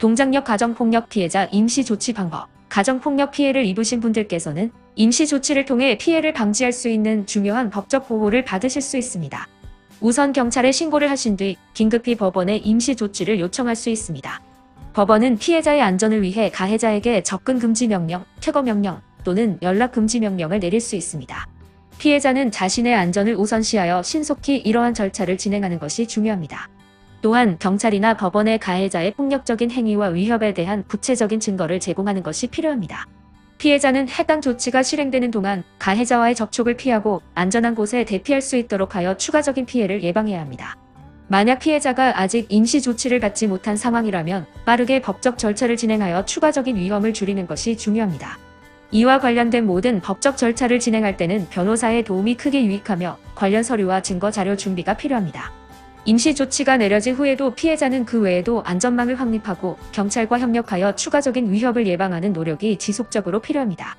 동작력 가정폭력 피해자 임시 조치 방법. 가정폭력 피해를 입으신 분들께서는 임시 조치를 통해 피해를 방지할 수 있는 중요한 법적 보호를 받으실 수 있습니다. 우선 경찰에 신고를 하신 뒤 긴급히 법원에 임시 조치를 요청할 수 있습니다. 법원은 피해자의 안전을 위해 가해자에게 접근 금지 명령, 퇴거 명령 또는 연락 금지 명령을 내릴 수 있습니다. 피해자는 자신의 안전을 우선시하여 신속히 이러한 절차를 진행하는 것이 중요합니다. 또한 경찰이나 법원에 가해자의 폭력적인 행위와 위협에 대한 구체적인 증거를 제공하는 것이 필요합니다. 피해자는 해당 조치가 실행되는 동안 가해자와의 접촉을 피하고 안전한 곳에 대피할 수 있도록 하여 추가적인 피해를 예방해야 합니다. 만약 피해자가 아직 임시 조치를 받지 못한 상황이라면 빠르게 법적 절차를 진행하여 추가적인 위험을 줄이는 것이 중요합니다. 이와 관련된 모든 법적 절차를 진행할 때는 변호사의 도움이 크게 유익하며 관련 서류와 증거 자료 준비가 필요합니다. 임시 조치가 내려진 후에도 피해자는 그 외에도 안전망을 확립하고 경찰과 협력하여 추가적인 위협을 예방하는 노력이 지속적으로 필요합니다.